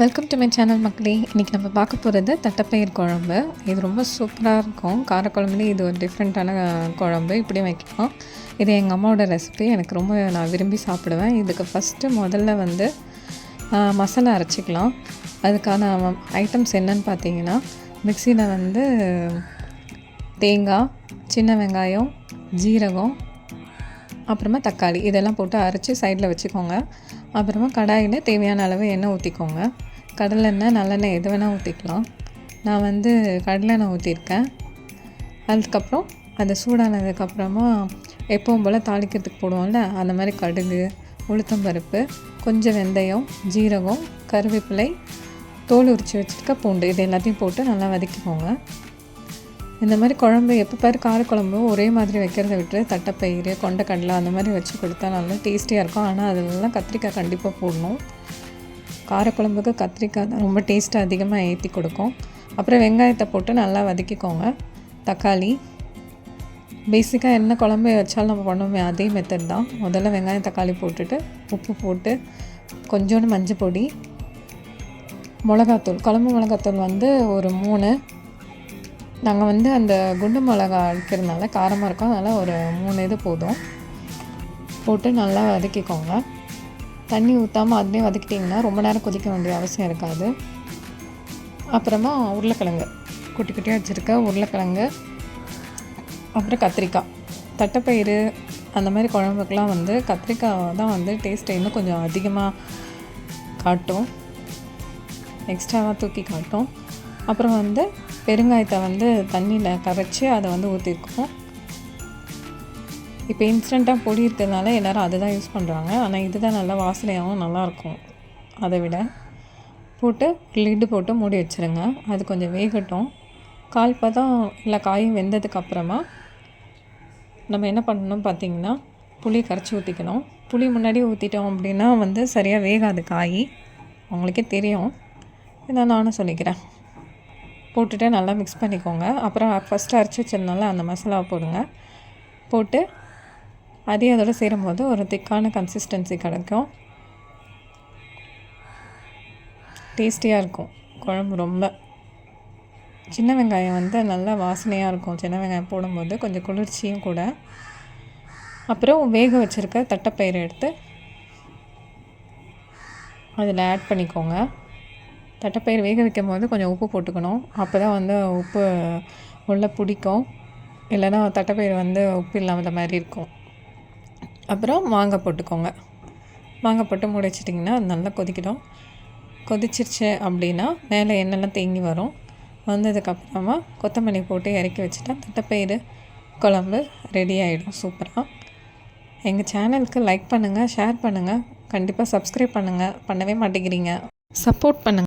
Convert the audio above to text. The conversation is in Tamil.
வெல்கம் டு மை சேனல் மக்களே. இன்றைக்கி நம்ம பார்க்க போகிறது தட்டைப்பயிர் குழம்பு. இது ரொம்ப சூப்பராக இருக்கும். காரக்குழம்புலேயே இது ஒரு டிஃப்ரெண்ட்டான குழம்பு. இப்படி வைக்கலாம். இது எங்கள் அம்மாவோட ரெசிபி எனக்கு ரொம்ப நான் விரும்பி சாப்பிடுவேன். இதுக்கு ஃபஸ்ட்டு முதல்ல வந்து மசாலா அரைச்சிக்கலாம். அதுக்கான ஐட்டம்ஸ் என்னன்னு பார்த்தீங்கன்னா மிக்சியில் வந்து தேங்காய் சின்ன வெங்காயம் ஜீரகம் அப்புறமா தக்காளி இதெல்லாம் போட்டு அரைச்சி சைடில் வச்சுக்கோங்க. அப்புறமா கடாயில் தேவையான அளவு எண்ணெய் ஊற்றிக்கோங்க கடலெண்ணெய் நல்லெண்ணெய் எது வேணால் ஊற்றிக்கலாம் நான் வந்து கடலெண்ணெய் ஊற்றிருக்கேன் அதுக்கப்புறம் அது சூடானதுக்கப்புறமா எப்பவும் போல் தாளிக்கிறதுக்கு போடுவோம்ல அந்த மாதிரி கடுகு உளுத்தம்பருப்பு கொஞ்சம் வெந்தயம் ஜீரகம் கருவேப்பிலை தோல் உரித்து வச்சுருக்க பூண்டு இது எல்லாத்தையும் போட்டு நல்லா வதக்கிக்கோங்க. இந்த மாதிரி குழம்பு எப்போ பாரு காரக்குழம்பும் ஒரே மாதிரி வைக்கிறத விட்டு தட்டைப்பயிறு கொண்டைக்கடலை அந்த மாதிரி வச்சு கொடுத்தா நல்லா டேஸ்டியாக இருக்கும். ஆனால் அதெல்லாம் கத்திரிக்காய் கண்டிப்பாக போடணும். காரக்குழம்புக்கு கத்திரிக்காய் தான் ரொம்ப டேஸ்ட்டு அதிகமாக ஏற்றி கொடுக்கும். அப்புறம் வெங்காயத்தை போட்டு நல்லா வதக்கிக்கோங்க. தக்காளி. பேசிக்காக என்ன குழம்பு வச்சாலும் நம்ம பண்ணுவோமே அதே மெத்தட் தான். முதல்ல வெங்காயம் தக்காளி போட்டுட்டு உப்பு போட்டு கொஞ்சோண்டு மஞ்சள் பொடி மிளகாத்தூள். குழம்பு மிளகாத்தூள் வந்து ஒரு மூணு நாங்கள் வந்து அந்த குண்டு மிளகா அடிக்கிறதுனால காரமாக இருக்கும். அதனால் ஒரு மூணு இது போதும். போட்டு நல்லா வதக்கிக்கோங்க. தண்ணி ஊற்றாமல் அதுலேயே வதக்கிட்டிங்கன்னா ரொம்ப நேரம் கொதிக்க வேண்டிய அவசியம் இருக்காது. அப்புறமா உருளைக்கிழங்கு. குட்டி குட்டியாக வச்சுருக்க உருளைக்கிழங்கு அப்புறம் கத்திரிக்காய். தட்டைப்பயிறு அந்த மாதிரி குழம்புக்கெலாம் வந்து கத்திரிக்காய் தான் வந்து டேஸ்ட்டை இன்னும் கொஞ்சம் அதிகமாக காட்டும். எக்ஸ்ட்ராவாக தூக்கி காட்டும். அப்புறம் வந்து பெருங்காயத்தை வந்து தண்ணியில் கரைச்சி அதை வந்து ஊற்றிருக்கோம் இப்போ இன்ஸ்டண்ட்டாக பொடி இருக்கிறதுனால எல்லோரும் அதை தான் யூஸ் பண்ணுறாங்க ஆனால் இதுதான் நல்லா வாசனையாகவும் நல்லாயிருக்கும். அதை விட போட்டு லிட்டு போட்டு மூடி வச்சுருங்க. அது கொஞ்சம் வேகட்டும். கால் பதம் இல்லை காயும் வெந்ததுக்கப்புறமா நம்ம என்ன பண்ணணும் பார்த்திங்கன்னா புளி கரைச்சி ஊற்றிக்கணும் புளி முன்னாடி ஊற்றிட்டோம் அப்படின்னா வந்து சரியாக வேகாது காய். உங்களுக்கே தெரியும். இதை நானும் சொல்லிக்கிறேன். போட்டுட்டு நல்லா மிக்ஸ் பண்ணிக்கோங்க. அப்புறம் ஃபஸ்ட்டு அரைச்சி வச்சிருந்தால அந்த மசாலாவை போடுங்க. போட்டு அதையும் அதோட சேரும்போது ஒரு திக்கான கன்சிஸ்டன்சி கிடைக்கும். டேஸ்டியாக இருக்கும். குழம்பு ரொம்ப. சின்ன வெங்காயம் வந்து நல்லா வாசனையாக இருக்கும். சின்ன வெங்காயம் போடும்போது கொஞ்சம் குளிர்ச்சியும் கூட. அப்புறம் வேக வச்சுருக்க தட்டைப்பயிறு எடுத்து அதில் ஆட் பண்ணிக்கோங்க. தட்டைப்பயிறு வேக வைக்கும் போது கொஞ்சம் உப்பு போட்டுக்கணும். அப்போ தான் வந்து உப்பு உள்ளே பிடிக்கும். இல்லைன்னா தட்டைப்பயிறு வந்து உப்பு இல்லாத மாதிரி இருக்கும். அப்புறம் மாங்காய் போட்டுக்கோங்க. மாங்காய் போட்டு மூடி வச்சிட்டிங்கன்னா அது நல்லா கொதிக்கிடும் கொதிச்சிருச்சு அப்படின்னா மேலே எண்ணெய்லாம் தேங்கி வரும். வந்ததுக்கப்புறமா கொத்தமல்லி போட்டு இறக்கி வச்சுட்டா தட்டைப்பயிறு குழம்பு ரெடி ஆகிடும் சூப்பராக எங்கள் சேனலுக்கு லைக் பண்ணுங்கள் ஷேர் பண்ணுங்கள் கண்டிப்பாக சப்ஸ்கிரைப் பண்ணுங்கள் பண்ணவே மாட்டேங்கிறீங்க. சப்போர்ட் பண்ணுங்கள்